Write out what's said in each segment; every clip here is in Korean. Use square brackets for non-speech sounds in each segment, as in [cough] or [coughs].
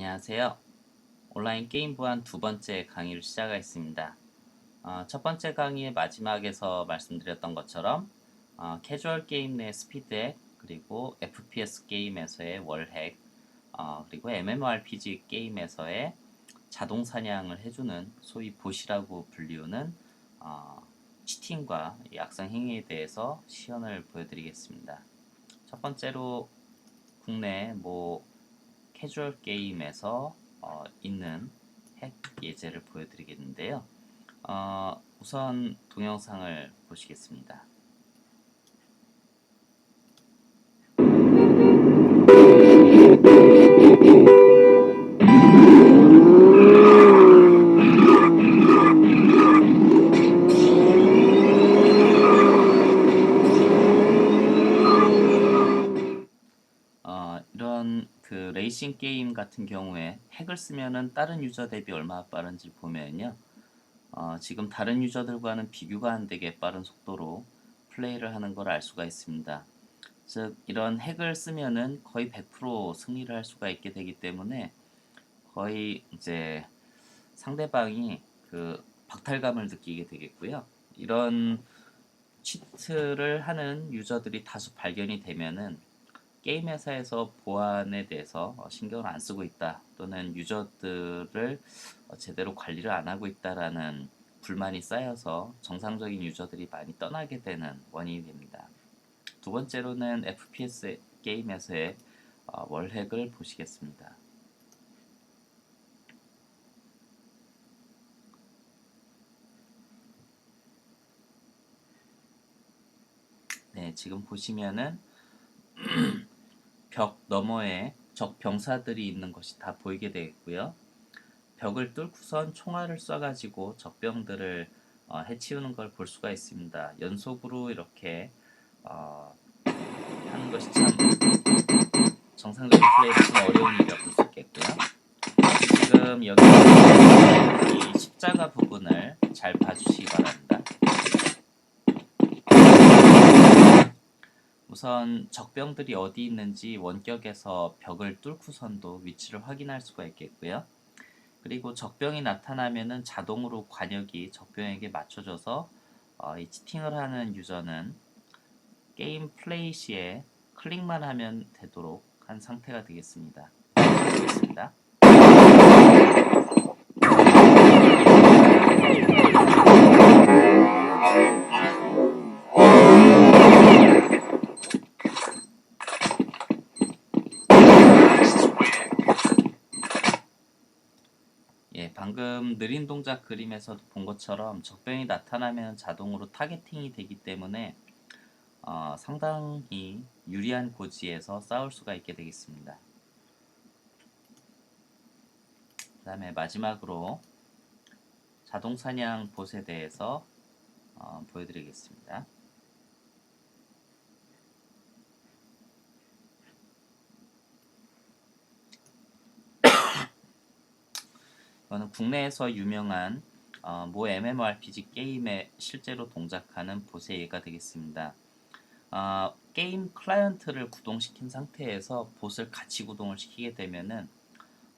안녕하세요. 온라인 게임 보안 두 번째 강의를 시작하겠습니다. 어, 첫 번째 강의의 마지막에서 말씀드렸던 것처럼 어, 캐주얼 게임 내 스피드핵 그리고 FPS 게임에서의 월핵 어, 그리고 MMORPG 게임에서의 자동 사냥을 해주는 소위 보시라고 불리우는 어, 치팅과 이 악성 행위에 대해서 시연을 보여드리겠습니다. 첫 번째로 국내 뭐 캐주얼 게임에서 어, 있는 핵 예제를 보여드리겠는데요. 어, 우선 동영상을 보시겠습니다. 게임 같은 경우에 핵을 쓰면은 다른 유저 대비 얼마나 빠른지 보면요. 어, 지금 다른 유저들과는 비교가 안 되게 빠른 속도로 플레이를 하는 걸 알 수가 있습니다. 즉 이런 핵을 쓰면은 거의 100% 승리를 할 수가 있게 되기 때문에 거의 이제 상대방이 그 박탈감을 느끼게 되겠고요. 이런 치트를 하는 유저들이 다수 발견이 되면은 게임 회사에서 보안에 대해서 어, 신경을 안 쓰고 있다 또는 유저들을 어, 제대로 관리를 안 하고 있다라는 불만이 쌓여서 정상적인 유저들이 많이 떠나게 되는 원인이 됩니다. 두 번째로는 FPS 게임에서의 어, 월핵을 보시겠습니다. 네, 지금 보시면은 [clears throat] 벽 너머에 적 병사들이 있는 것이 다 보이게 되겠고요. 벽을 뚫고선 총알을 쏴가지고 적병들을 어, 해치우는 걸 볼 수가 있습니다. 연속으로 이렇게 어, 하는 것이 참 정상적인 플레이를 참 어려운 일이라고 볼 수 있겠고요. 지금 여기 이 십자가 부분을 잘 봐주시기 바랍니다. 우선 적병들이 어디 있는지 원격에서 벽을 뚫고선도 위치를 확인할 수가 있겠고요. 그리고 적병이 나타나면은 자동으로 관역이 적병에게 맞춰져서 어, 이 치팅을 하는 유저는 게임 플레이 시에 클릭만 하면 되도록 한 상태가 되겠습니다. 보겠습니다. 방금 느린 동작 그림에서도 본 것처럼 적병이 나타나면 자동으로 타겟팅이 되기 때문에 어, 상당히 유리한 고지에서 싸울 수가 있게 되겠습니다. 그 다음에 마지막으로 자동 사냥 봇에 대해서 어, 보여드리겠습니다. 이거는 국내에서 유명한 어, 모 MMORPG 게임에 실제로 동작하는 봇의 예가 되겠습니다. 어, 게임 클라이언트를 구동시킨 상태에서 봇을 같이 구동을 시키게 되면은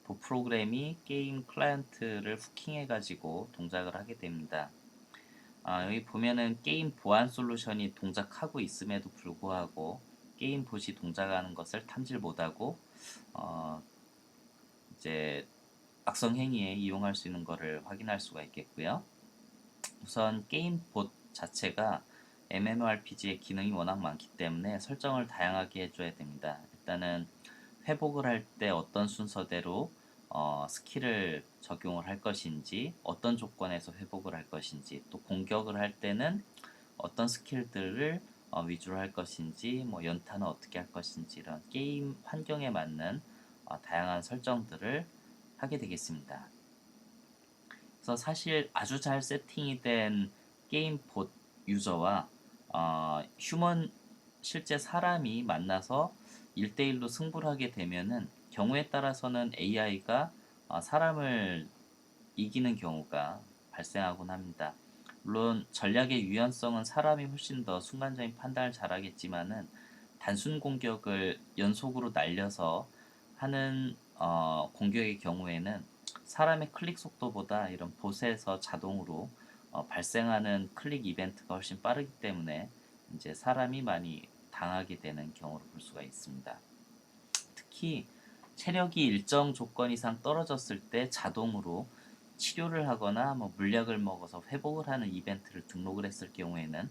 봇 프로그램이 게임 클라이언트를 후킹해가지고 동작을 하게 됩니다. 어, 여기 보면은 게임 보안 솔루션이 동작하고 있음에도 불구하고 게임 봇이 동작하는 것을 탐지를 못하고 어, 이제 악성 행위에 이용할 수 있는 것을 확인할 수가 있겠고요. 우선 게임 봇 자체가 MMORPG의 기능이 워낙 많기 때문에 설정을 다양하게 해줘야 됩니다. 일단은 회복을 할 때 어떤 순서대로 어, 스킬을 적용을 할 것인지, 어떤 조건에서 회복을 할 것인지, 또 공격을 할 때는 어떤 스킬들을 어, 위주로 할 것인지, 뭐 연타는 어떻게 할 것인지 이런 게임 환경에 맞는 어, 다양한 설정들을 하게 되겠습니다. 그래서 사실 아주 잘 세팅이 된 게임 봇 유저와 어, 휴먼 실제 사람이 만나서 1대1로 승부를 하게 되면은 경우에 따라서는 AI가 어, 사람을 이기는 경우가 발생하곤 합니다. 물론 전략의 유연성은 사람이 훨씬 더 순간적인 판단을 잘하겠지만은 단순 공격을 연속으로 날려서 하는 어, 공격의 경우에는 사람의 클릭 속도보다 이런 보스에서 자동으로 어, 발생하는 클릭 이벤트가 훨씬 빠르기 때문에 이제 사람이 많이 당하게 되는 경우를 볼 수가 있습니다. 특히 체력이 일정 조건 이상 떨어졌을 때 자동으로 치료를 하거나 뭐 물약을 먹어서 회복을 하는 이벤트를 등록을 했을 경우에는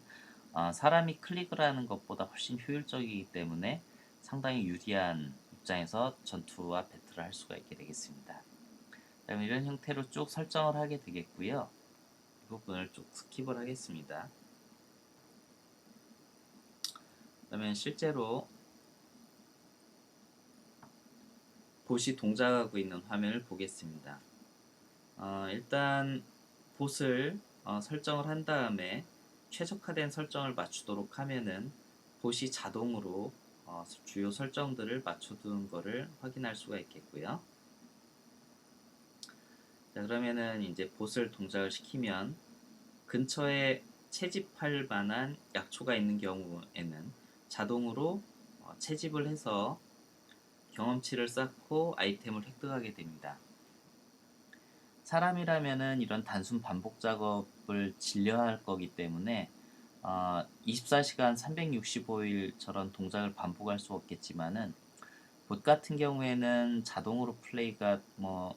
어, 사람이 클릭을 하는 것보다 훨씬 효율적이기 때문에 상당히 유리한 입장에서 전투와 배틀을 할 수가 있게 되겠습니다. 그럼 이런 형태로 쭉 설정을 하게 되겠고요. 이 부분을 쭉 스킵을 하겠습니다. 그러면 실제로 보시 동작하고 있는 화면을 보겠습니다. 어, 일단 봇을 어, 설정을 한 다음에 최적화된 설정을 맞추도록 하면은 봇이 자동으로 어, 주요 설정들을 맞춰두는 것을 확인할 수가 있겠고요. 자, 그러면은 이제 봇을 동작을 시키면 근처에 채집할 만한 약초가 있는 경우에는 자동으로 어, 채집을 해서 경험치를 쌓고 아이템을 획득하게 됩니다. 사람이라면은 이런 단순 반복 작업을 진료할 거기 때문에 어, 24시간 365일 저런 동작을 반복할 수 없겠지만은 봇 같은 경우에는 자동으로 플레이가 뭐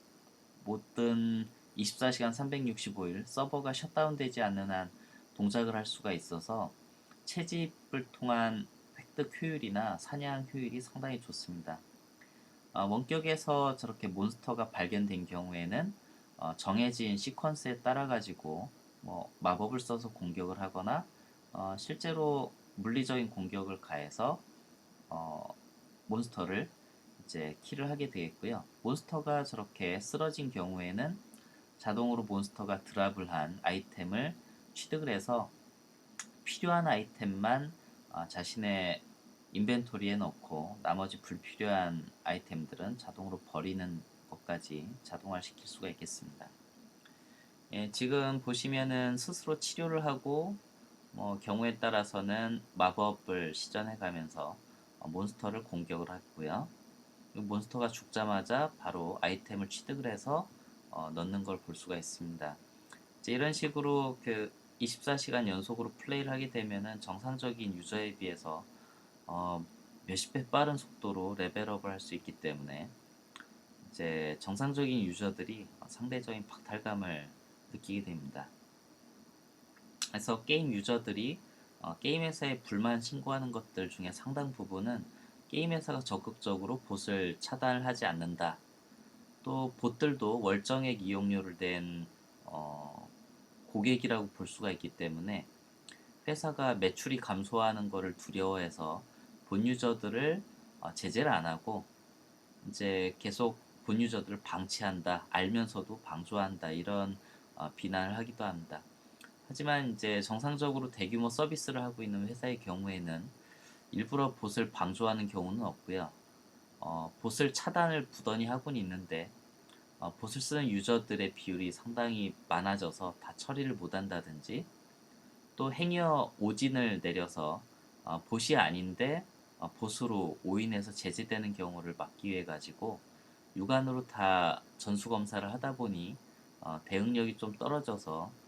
모든 24시간 365일 서버가 셧다운되지 않는 한 동작을 할 수가 있어서 채집을 통한 획득 효율이나 사냥 효율이 상당히 좋습니다. 어, 원격에서 저렇게 몬스터가 발견된 경우에는 어, 정해진 시퀀스에 따라 가지고 뭐 마법을 써서 공격을 하거나 어, 실제로 물리적인 공격을 가해서 어, 몬스터를 이제 킬을 하게 되겠고요. 몬스터가 저렇게 쓰러진 경우에는 자동으로 몬스터가 드랍을 한 아이템을 취득을 해서 필요한 아이템만 어, 자신의 인벤토리에 넣고 나머지 불필요한 아이템들은 자동으로 버리는 것까지 자동화시킬 수가 있겠습니다. 예, 지금 보시면은 스스로 치료를 하고 뭐 경우에 따라서는 마법을 시전해 가면서 어, 몬스터를 공격을 하고요. 몬스터가 죽자마자 바로 아이템을 취득을 해서 어, 넣는 걸 볼 수가 있습니다. 이런 식으로 그 24시간 연속으로 플레이를 하게 되면은 정상적인 유저에 비해서 어, 몇십 배 빠른 속도로 레벨업을 할 수 있기 때문에 이제 정상적인 유저들이 상대적인 박탈감을 느끼게 됩니다. 그래서 게임 유저들이 어, 게임 회사에 불만 신고하는 것들 중에 상당 부분은 게임 회사가 적극적으로 봇을 차단하지 않는다. 또 봇들도 월정액 이용료를 낸 어, 고객이라고 볼 수가 있기 때문에 회사가 매출이 감소하는 것을 두려워해서 본 유저들을 어, 제재를 안 하고 이제 계속 본 유저들을 방치한다 알면서도 방조한다 이런 어, 비난을 하기도 합니다. 하지만 이제 정상적으로 대규모 서비스를 하고 있는 회사의 경우에는 일부러 봇을 방조하는 경우는 없고요. 어, 봇을 차단을 부단히 하고는 있는데 어, 봇을 쓰는 유저들의 비율이 상당히 많아져서 다 처리를 못한다든지 또 행여 오진을 내려서 어, 봇이 아닌데 어, 보수로 오인해서 제재되는 경우를 막기 위해 가지고 육안으로 다 전수 검사를 하다 보니 어, 대응력이 좀 떨어져서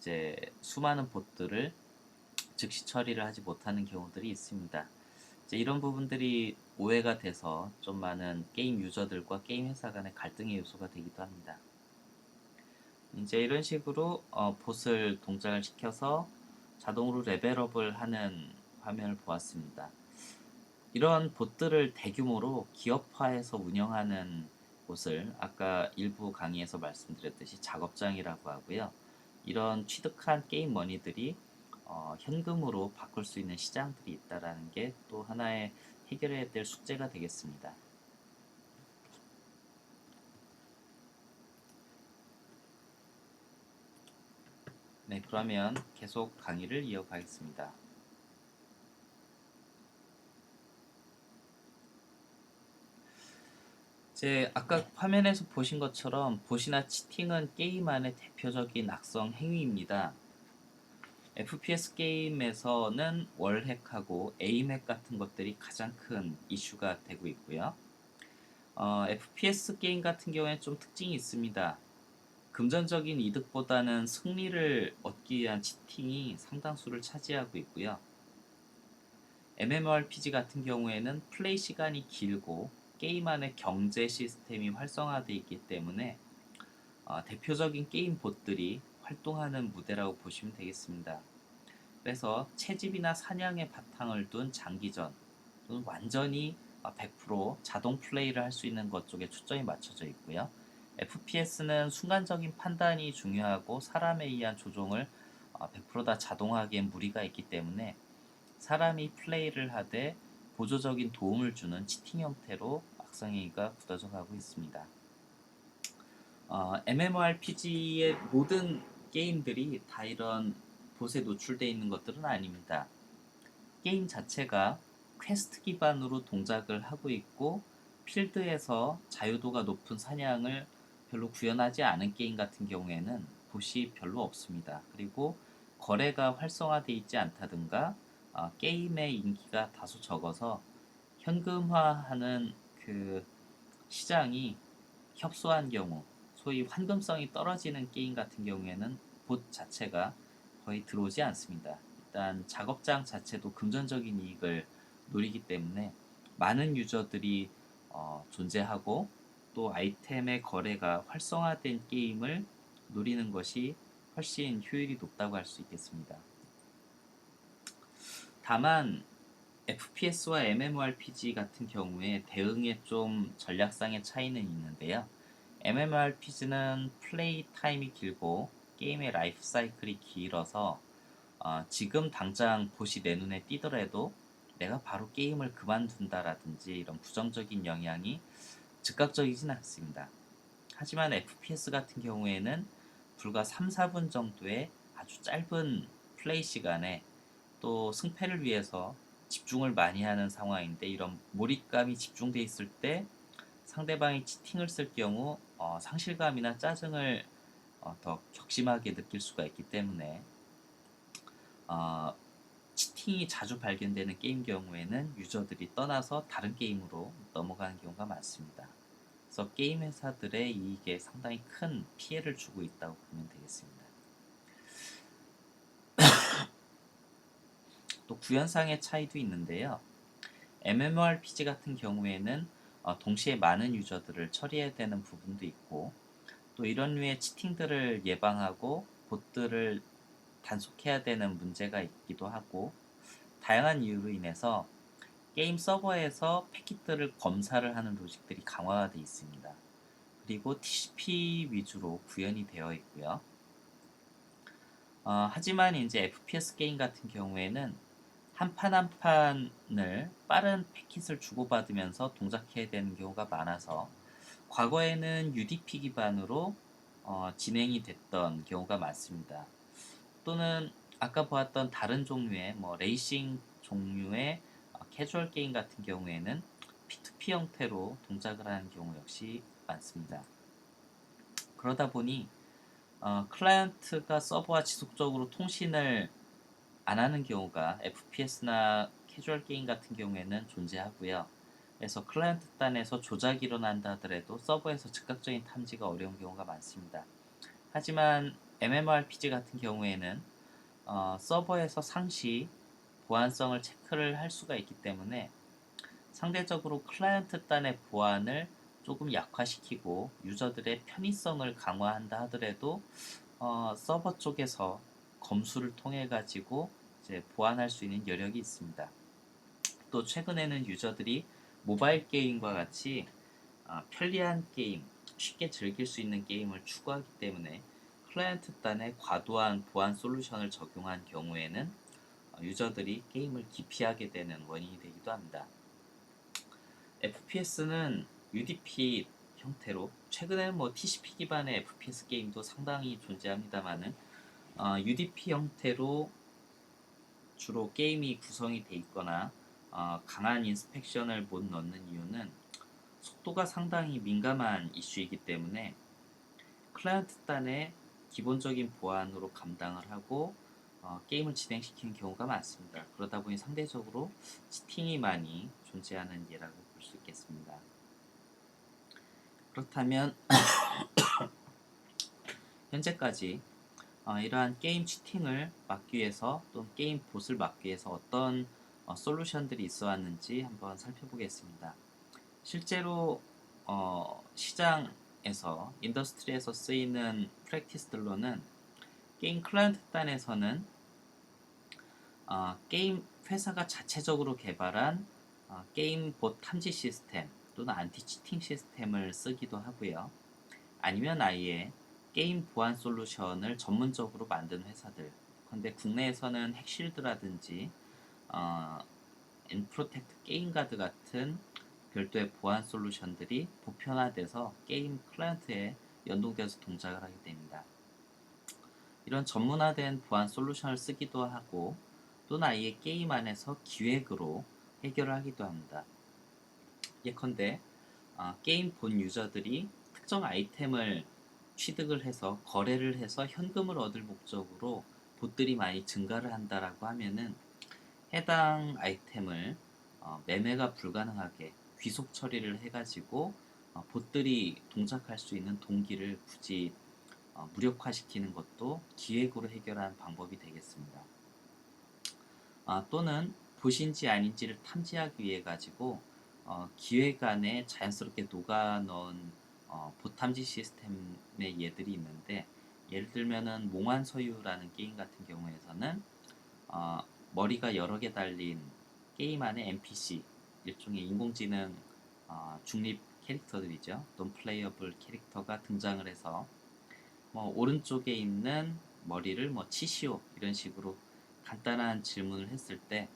이제 수많은 봇들을 즉시 처리를 하지 못하는 경우들이 있습니다. 이제 이런 부분들이 오해가 돼서 좀 많은 게임 유저들과 게임 회사 간의 갈등의 요소가 되기도 합니다. 이제 이런 식으로 어, 봇을 동작을 시켜서 자동으로 레벨업을 하는 화면을 보았습니다. 이런 봇들을 대규모로 기업화해서 운영하는 곳을 아까 일부 강의에서 말씀드렸듯이 작업장이라고 하고요. 이런 취득한 게임 머니들이 어, 현금으로 바꿀 수 있는 시장들이 있다라는 게 또 하나의 해결해야 될 숙제가 되겠습니다. 네, 그러면 계속 강의를 이어가겠습니다. 이제 아까 화면에서 보신 것처럼 보시나 치팅은 게임 안의 대표적인 악성 행위입니다. FPS 게임에서는 월핵하고 에임핵 같은 것들이 가장 큰 이슈가 되고 있고요. 어, FPS 게임 같은 경우에 좀 특징이 있습니다. 금전적인 이득보다는 승리를 얻기 위한 치팅이 상당수를 차지하고 있고요. MMORPG 같은 경우에는 플레이 시간이 길고 게임 안에 경제 시스템이 활성화되어 있기 때문에 어, 대표적인 게임 봇들이 활동하는 무대라고 보시면 되겠습니다. 그래서 채집이나 사냥에 바탕을 둔 장기전 또는 완전히 100% 자동 플레이를 할 수 있는 것 쪽에 초점이 맞춰져 있고요. FPS는 순간적인 판단이 중요하고 사람에 의한 조종을 100%다 자동화하기엔 무리가 있기 때문에 사람이 플레이를 하되 보조적인 도움을 주는 치팅 형태로 악성행위가 굳어져 가고 있습니다. 어, MMORPG의 모든 게임들이 다 이런 보세 노출되어 있는 것들은 아닙니다. 게임 자체가 퀘스트 기반으로 동작을 하고 있고 필드에서 자유도가 높은 사냥을 별로 구현하지 않은 게임 같은 경우에는 보시 별로 없습니다. 그리고 거래가 활성화되어 있지 않다든가 어, 게임의 인기가 다소 적어서 현금화하는 그 시장이 협소한 경우 소위 환금성이 떨어지는 게임 같은 경우에는 봇 자체가 거의 들어오지 않습니다. 일단 작업장 자체도 금전적인 이익을 노리기 때문에 많은 유저들이 어, 존재하고 또 아이템의 거래가 활성화된 게임을 노리는 것이 훨씬 효율이 높다고 할 수 있겠습니다. 다만 FPS와 MMORPG 같은 경우에 대응에 좀 전략상의 차이는 있는데요. MMORPG는 플레이 타임이 길고 게임의 라이프 사이클이 길어서 어, 지금 당장 보시 내 눈에 띄더라도 내가 바로 게임을 그만둔다라든지 이런 부정적인 영향이 즉각적이진 않습니다. 하지만 FPS 같은 경우에는 불과 3, 4분 정도의 아주 짧은 플레이 시간에 또 승패를 위해서 집중을 많이 하는 상황인데 이런 몰입감이 집중돼 있을 때 상대방이 치팅을 쓸 경우 어, 상실감이나 짜증을 어, 더 격심하게 느낄 수가 있기 때문에 어, 치팅이 자주 발견되는 게임 경우에는 유저들이 떠나서 다른 게임으로 넘어가는 경우가 많습니다. 그래서 게임 회사들의 이익에 상당히 큰 피해를 주고 있다고 보면 되겠습니다. 또 구현상의 차이도 있는데요. MMORPG 같은 경우에는 어, 동시에 많은 유저들을 처리해야 되는 부분도 있고 또 이런 류의 치팅들을 예방하고 봇들을 단속해야 되는 문제가 있기도 하고 다양한 이유로 인해서 게임 서버에서 패킷들을 검사를 하는 로직들이 강화가 되어 있습니다. 그리고 TCP 위주로 구현이 되어 있고요. 어, 하지만 이제 FPS 게임 같은 경우에는 한 판 한 판을 빠른 패킷을 주고받으면서 동작해야 되는 경우가 많아서 과거에는 UDP 기반으로 어, 진행이 됐던 경우가 많습니다. 또는 아까 보았던 다른 종류의 뭐 레이싱 종류의 어, 캐주얼 게임 같은 경우에는 P2P 형태로 동작을 하는 경우 역시 많습니다. 그러다 보니 어, 클라이언트가 서버와 지속적으로 통신을 안 하는 경우가 FPS나 캐주얼 게임 같은 경우에는 존재하고요. 그래서 클라이언트 단에서 조작이 일어난다 하더라도 서버에서 즉각적인 탐지가 어려운 경우가 많습니다. 하지만 MMORPG 같은 경우에는 어, 서버에서 상시 보안성을 체크를 할 수가 있기 때문에 상대적으로 클라이언트 단의 보안을 조금 약화시키고 유저들의 편의성을 강화한다 하더라도 어, 서버 쪽에서 검수를 통해 가지고 이제 보완할 수 있는 여력이 있습니다. 또 최근에는 유저들이 모바일 게임과 같이 어, 편리한 게임, 쉽게 즐길 수 있는 게임을 추구하기 때문에 클라이언트 단에 과도한 보안 솔루션을 적용한 경우에는 어, 유저들이 게임을 기피하게 되는 원인이 되기도 합니다. FPS는 UDP 형태로 최근에는 뭐 TCP 기반의 FPS 게임도 상당히 존재합니다만은 어, UDP 형태로 주로 게임이 구성이 돼 있거나 어, 강한 인스펙션을 못 넣는 이유는 속도가 상당히 민감한 이슈이기 때문에 클라이언트 단의 기본적인 보안으로 감당을 하고 어, 게임을 진행시키는 경우가 많습니다. 그러다 보니 상대적으로 치팅이 많이 존재하는 예라고 볼 수 있겠습니다. 그렇다면 [coughs] 현재까지 어, 이러한 게임 치팅을 막기 위해서 또는 게임 봇을 막기 위해서 어떤 어, 솔루션들이 있어 왔는지 한번 살펴보겠습니다. 실제로 어, 시장에서 인더스트리에서 쓰이는 프랙티스들로는 게임 클라이언트 단에서는 어, 게임 회사가 자체적으로 개발한 어, 게임 봇 탐지 시스템 또는 안티 치팅 시스템을 쓰기도 하고요. 아니면 아예 게임 보안 솔루션을 전문적으로 만든 회사들. 근데 국내에서는 핵실드라든지 어, 엔프로텍트 게임가드 같은 별도의 보안 솔루션들이 보편화돼서 게임 클라이언트에 연동돼서 동작을 하게 됩니다. 이런 전문화된 보안 솔루션을 쓰기도 하고 또는 아예 게임 안에서 기획으로 해결을 하기도 합니다. 예컨대 어, 게임 본 유저들이 특정 아이템을 취득을 해서 거래를 해서 현금을 얻을 목적으로 봇들이 많이 증가를 한다라고 하면은 해당 아이템을 어, 매매가 불가능하게 귀속 처리를 해가지고 어, 봇들이 동작할 수 있는 동기를 굳이 어, 무력화시키는 것도 기획으로 해결하는 방법이 되겠습니다. 아, 또는 봇인지 아닌지를 탐지하기 위해 가지고 어, 기획 안에 자연스럽게 녹아 넣은 어, 봇 탐지 시스템의 예들이 있는데 예를 들면은 몽환서유라는 게임 같은 경우에서는 어, 머리가 여러 개 달린 게임 안에 NPC 일종의 인공지능 어, 중립 캐릭터들이죠. non 플레이어블 캐릭터가 등장을 해서 뭐 오른쪽에 있는 머리를 뭐 치시오 이런 식으로 간단한 질문을 했을 때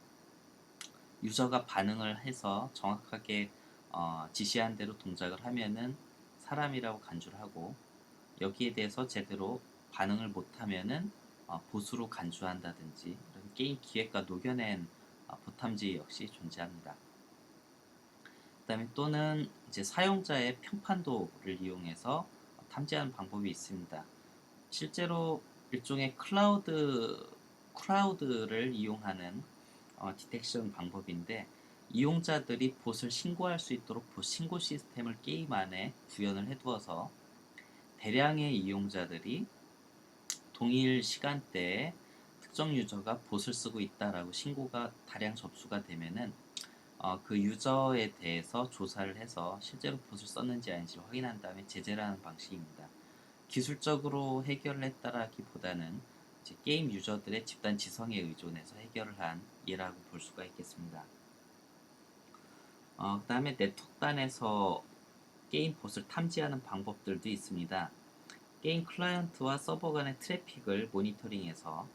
유저가 반응을 해서 정확하게 어, 지시한 대로 동작을 하면은 사람이라고 간주를 하고 여기에 대해서 제대로 반응을 못하면은 어, 보수로 간주한다든지 이런 게임 기획과 녹여낸 어, 보탐지 역시 존재합니다. 그다음에 또는 이제 사용자의 평판도를 이용해서 탐지하는 방법이 있습니다. 실제로 일종의 클라우드 클라우드를 이용하는 어, 디텍션 방법인데 이용자들이 봇을 신고할 수 있도록 봇 신고 시스템을 게임 안에 구현을 해두어서 대량의 이용자들이 동일 시간대에 특정 유저가 봇을 쓰고 있다라고 신고가 다량 접수가 되면은 어, 그 유저에 대해서 조사를 해서 실제로 봇을 썼는지 아닌지 확인한 다음에 제재를 하는 방식입니다. 기술적으로 해결을 했다라기보다는 이제 게임 유저들의 집단 지성에 의존해서 해결을 한 예라고 볼 수가 있겠습니다. 어, 그 다음에 네트워크단에서 게임 봇을 탐지하는 방법들도 있습니다. 게임 클라이언트와 서버 간의 트래픽을 모니터링해서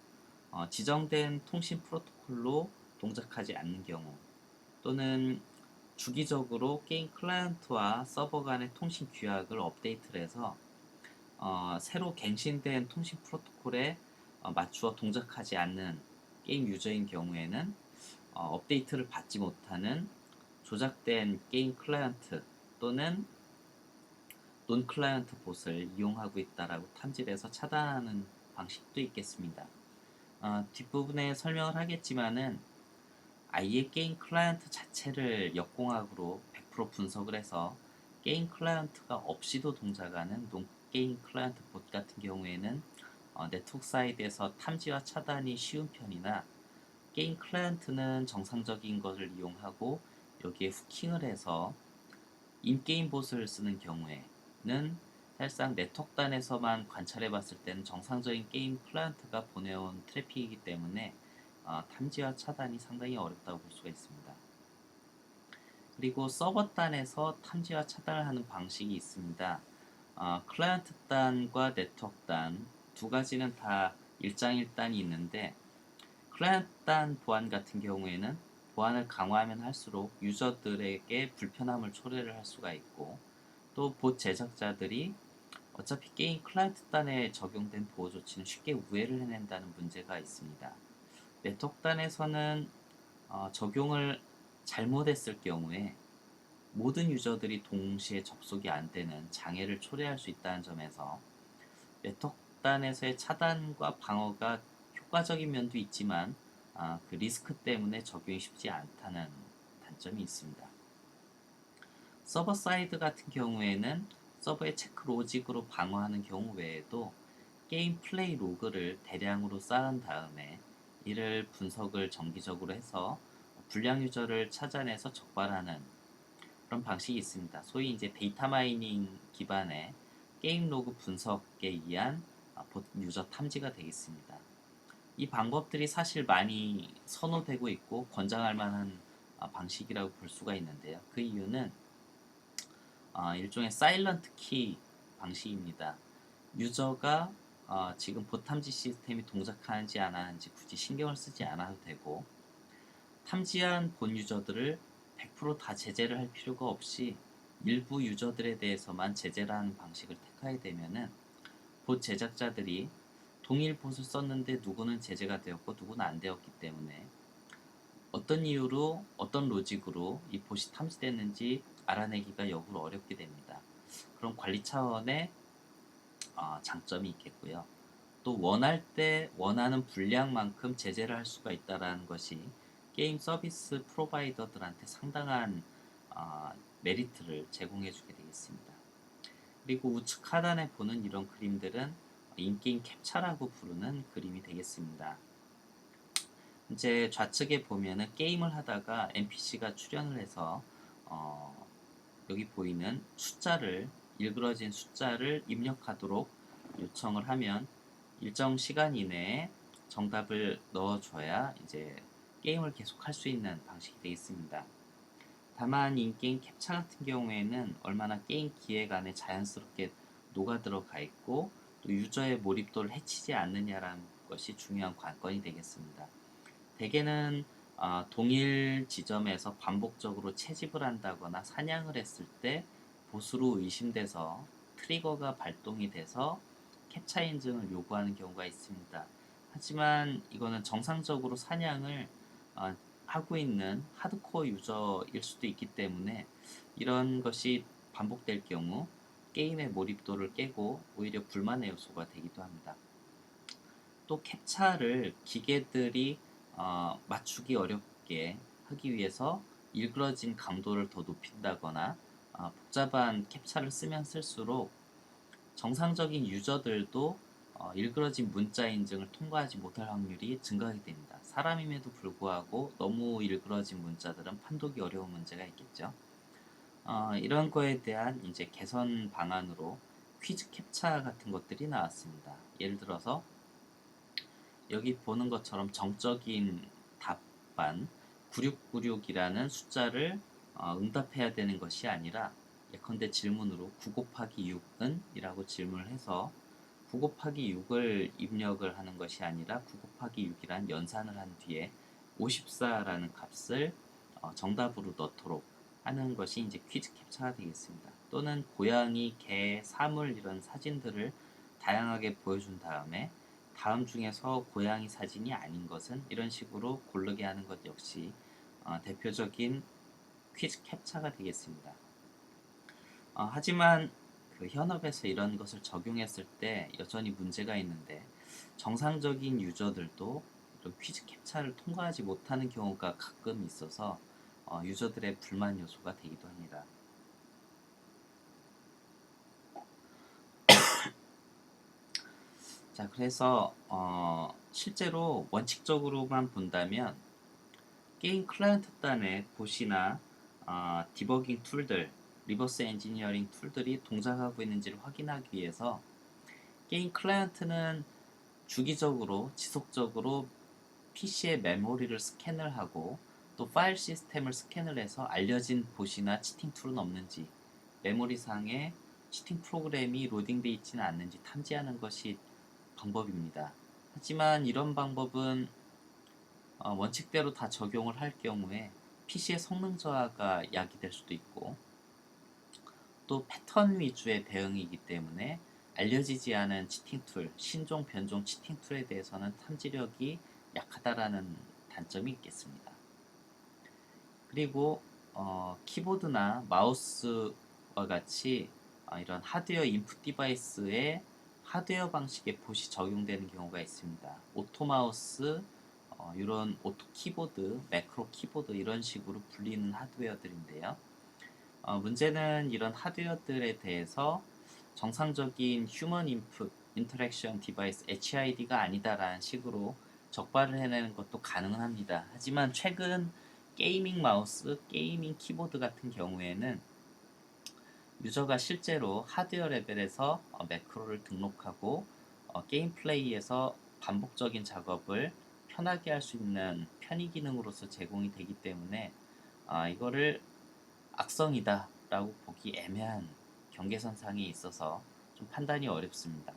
어, 지정된 통신 프로토콜로 동작하지 않는 경우 또는 주기적으로 게임 클라이언트와 서버 간의 통신 규약을 업데이트를 해서 어, 새로 갱신된 통신 프로토콜에 어, 맞추어 동작하지 않는 게임 유저인 경우에는 어, 업데이트를 받지 못하는 조작된 게임 클라이언트 또는 논 클라이언트 봇을 이용하고 있다라고 탐지해서 차단하는 방식도 있겠습니다. 어, 뒷부분에 설명을 하겠지만은 아예 게임 클라이언트 자체를 역공학으로 100% 분석을 해서 게임 클라이언트가 없이도 동작하는 논 게임 클라이언트 봇 같은 경우에는 어, 네트워크 사이드에서 탐지와 차단이 쉬운 편이나 게임 클라이언트는 정상적인 것을 이용하고 여기에 후킹을 해서 인게임 봇을 쓰는 경우에는 사실상 네트워크단에서만 관찰해 봤을 때는 정상적인 게임 클라이언트가 보내온 트래픽이기 때문에 어, 탐지와 차단이 상당히 어렵다고 볼 수가 있습니다. 그리고 서버단에서 탐지와 차단을 하는 방식이 있습니다. 어, 클라이언트 단과 네트워크 단 두 가지는 다 일장일단이 있는데 클라이언트 단 보안 같은 경우에는 보안을 강화하면 할수록 유저들에게 불편함을 초래를 할 수가 있고 또 봇 제작자들이 어차피 게임 클라이언트 단에 적용된 보호 조치는 쉽게 우회를 해낸다는 문제가 있습니다. 네트워크 단에서는 어, 적용을 잘못했을 경우에 모든 유저들이 동시에 접속이 안 되는 장애를 초래할 수 있다는 점에서 네트워크 단에서의 차단과 방어가 효과적인 면도 있지만 아, 그 리스크 때문에 적용이 쉽지 않다는 단점이 있습니다. 서버 사이드 같은 경우에는 서버의 체크 로직으로 방어하는 경우 외에도 게임 플레이 로그를 대량으로 쌓은 다음에 이를 분석을 정기적으로 해서 불량 유저를 찾아내서 적발하는 그런 방식이 있습니다. 소위 이제 데이터 마이닝 기반의 게임 로그 분석에 의한 아, 봇 유저 탐지가 되겠습니다. 이 방법들이 사실 많이 선호되고 있고 권장할 만한 아, 방식이라고 볼 수가 있는데요. 그 이유는 아, 일종의 사일런트 키 방식입니다. 유저가 어, 지금 봇 탐지 시스템이 동작하는지 안 하는지 굳이 신경을 쓰지 않아도 되고 탐지한 본 유저들을 100%다 제재를 할 필요가 없이 일부 유저들에 대해서만 제재를 하는 방식을 택하게 되면은 봇 제작자들이 동일 봇을 썼는데 누구는 제재가 되었고 누구는 안 되었기 때문에 어떤 이유로 어떤 로직으로 이 봇이 탐지됐는지 알아내기가 역으로 어렵게 됩니다. 그런 관리 차원의 어, 장점이 있겠고요. 또 원할 때 원하는 분량만큼 제재를 할 수가 있다는 것이 게임 서비스 프로바이더들한테 상당한 어, 메리트를 제공해 주게 되겠습니다. 그리고 우측 하단에 보는 이런 그림들은 인게임 캡처라고 부르는 그림이 되겠습니다. 이제 좌측에 보면은 게임을 하다가 NPC가 출연을 해서 어, 여기 보이는 숫자를 일그러진 숫자를 입력하도록 요청을 하면 일정 시간 이내에 정답을 넣어줘야 이제 게임을 계속 할 수 있는 방식이 되겠습니다. 다만 인게임 캡처 같은 경우에는 얼마나 게임 기획 안에 자연스럽게 녹아 들어가 있고 또 유저의 몰입도를 해치지 않느냐라는 것이 중요한 관건이 되겠습니다. 대개는 어, 동일 지점에서 반복적으로 채집을 한다거나 사냥을 했을 때 보수로 의심돼서 트리거가 발동이 돼서 캡처 인증을 요구하는 경우가 있습니다. 하지만 이거는 정상적으로 사냥을 어, 하고 있는 하드코어 유저일 수도 있기 때문에 이런 것이 반복될 경우 게임의 몰입도를 깨고 오히려 불만의 요소가 되기도 합니다. 또 캡처를 기계들이 어, 맞추기 어렵게 하기 위해서 일그러진 강도를 더 높인다거나 어, 복잡한 캡처를 쓰면 쓸수록 정상적인 유저들도 어, 일그러진 문자 인증을 통과하지 못할 확률이 증가하게 됩니다. 사람임에도 불구하고 너무 일그러진 문자들은 판독이 어려운 문제가 있겠죠. 어, 이런 거에 대한 이제 개선 방안으로 퀴즈 캡처 같은 것들이 나왔습니다. 예를 들어서 여기 보는 것처럼 정적인 답반 9696이라는 숫자를 어, 응답해야 되는 것이 아니라 예컨대 질문으로 9 곱하기 6은? 이라고 질문을 해서 9 곱하기 6을 입력을 하는 것이 아니라 9 곱하기 6이란 연산을 한 뒤에 54라는 값을 어, 정답으로 넣도록 하는 것이 이제 퀴즈 캡처가 되겠습니다. 또는 고양이, 개, 사물 이런 사진들을 다양하게 보여준 다음에 다음 중에서 고양이 사진이 아닌 것은 이런 식으로 고르게 하는 것 역시 어, 대표적인 퀴즈 캡처가 되겠습니다. 어, 하지만 그 현업에서 이런 것을 적용했을 때 여전히 문제가 있는데 정상적인 유저들도 퀴즈 캡처를 통과하지 못하는 경우가 가끔 있어서 어, 유저들의 불만 요소가 되기도 합니다. [coughs] 자, 그래서 어, 실제로 원칙적으로만 본다면 게임 클라이언트 단의 봇이나 어, 디버깅 툴들, 리버스 엔지니어링 툴들이 동작하고 있는지를 확인하기 위해서 게임 클라이언트는 주기적으로 지속적으로 PC의 메모리를 스캔을 하고 또 파일 시스템을 스캔을 해서 알려진 봇이나 치팅 툴은 없는지 메모리상에 치팅 프로그램이 로딩되어 있지는 않는지 탐지하는 것이 방법입니다. 하지만 이런 방법은 어, 원칙대로 다 적용을 할 경우에 PC의 성능 저하가 야기될 수도 있고 또 패턴 위주의 대응이기 때문에 알려지지 않은 치팅 툴, 신종, 변종 치팅 툴에 대해서는 탐지력이 약하다라는 단점이 있겠습니다. 그리고 어, 키보드나 마우스와 같이 어, 이런 하드웨어 인풋 디바이스에 하드웨어 방식의 봇이 적용되는 경우가 있습니다. 오토 마우스, 어, 이런 오토 키보드, 매크로 키보드 이런 식으로 불리는 하드웨어들인데요. 어, 문제는 이런 하드웨어들에 대해서 정상적인 휴먼 인풋 인터랙션 디바이스 HID가 아니다라는 식으로 적발을 해내는 것도 가능은 합니다. 하지만 최근 게이밍 마우스, 게이밍 키보드 같은 경우에는 유저가 실제로 하드웨어 레벨에서 어, 매크로를 등록하고 어, 게임 플레이에서 반복적인 작업을 편하게 할 수 있는 편의 기능으로서 제공이 되기 때문에 아, 이거를 악성이다 라고 보기 애매한 경계선상에 있어서 좀 판단이 어렵습니다.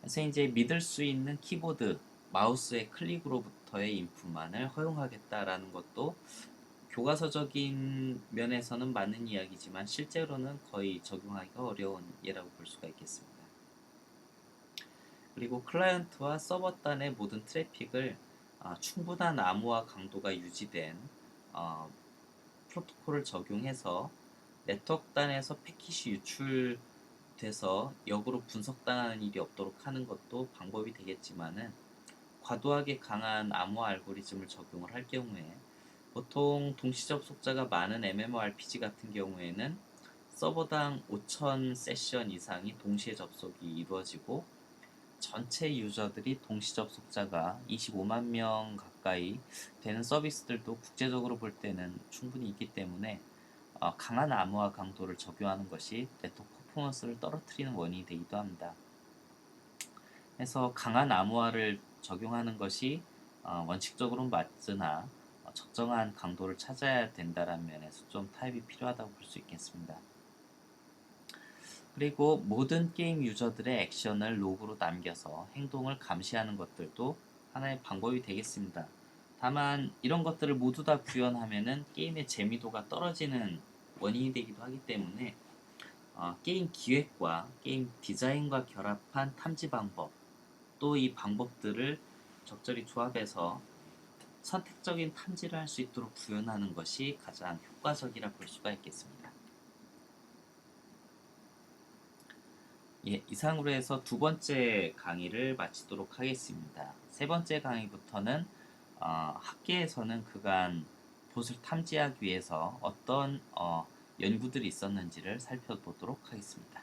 그래서 이제 믿을 수 있는 키보드, 마우스의 클릭으로부터의 인풋만을 허용하겠다라는 것도 교과서적인 면에서는 맞는 이야기지만 실제로는 거의 적용하기가 어려운 예라고 볼 수가 있겠습니다. 그리고 클라이언트와 서버 단의 모든 트래픽을 아, 충분한 암호화 강도가 유지된 어, 프로토콜을 적용해서 네트워크 단에서 패킷이 유출돼서 역으로 분석당하는 일이 없도록 하는 것도 방법이 되겠지만은 과도하게 강한 암호화 알고리즘을 적용을 할 경우에 보통 동시 접속자가 많은 MMORPG 같은 경우에는 서버당 5,000 세션 이상이 동시에 접속이 이루어지고 전체 유저들이 동시 접속자가 25만 명 가까이 되는 서비스들도 국제적으로 볼 때는 충분히 있기 때문에 어, 강한 암호화 강도를 적용하는 것이 네트워크 퍼포먼스를 떨어뜨리는 원인이 되기도 합니다. 그래서 강한 암호화를 적용하는 것이 어, 원칙적으로는 맞으나 어, 적정한 강도를 찾아야 된다는 면에서 좀 타협이 필요하다고 볼 수 있겠습니다. 그리고 모든 게임 유저들의 액션을 로그로 남겨서 행동을 감시하는 것들도 하나의 방법이 되겠습니다. 다만 이런 것들을 모두 다 구현하면은 게임의 재미도가 떨어지는 원인이 되기도 하기 때문에 어, 게임 기획과 게임 디자인과 결합한 탐지 방법 또 이 방법들을 적절히 조합해서 선택적인 탐지를 할 수 있도록 구현하는 것이 가장 효과적이라 볼 수가 있겠습니다. 예, 이상으로 해서 두 번째 강의를 마치도록 하겠습니다. 세 번째 강의부터는 어, 학계에서는 그간 봇을 탐지하기 위해서 어떤 어, 연구들이 있었는지를 살펴보도록 하겠습니다.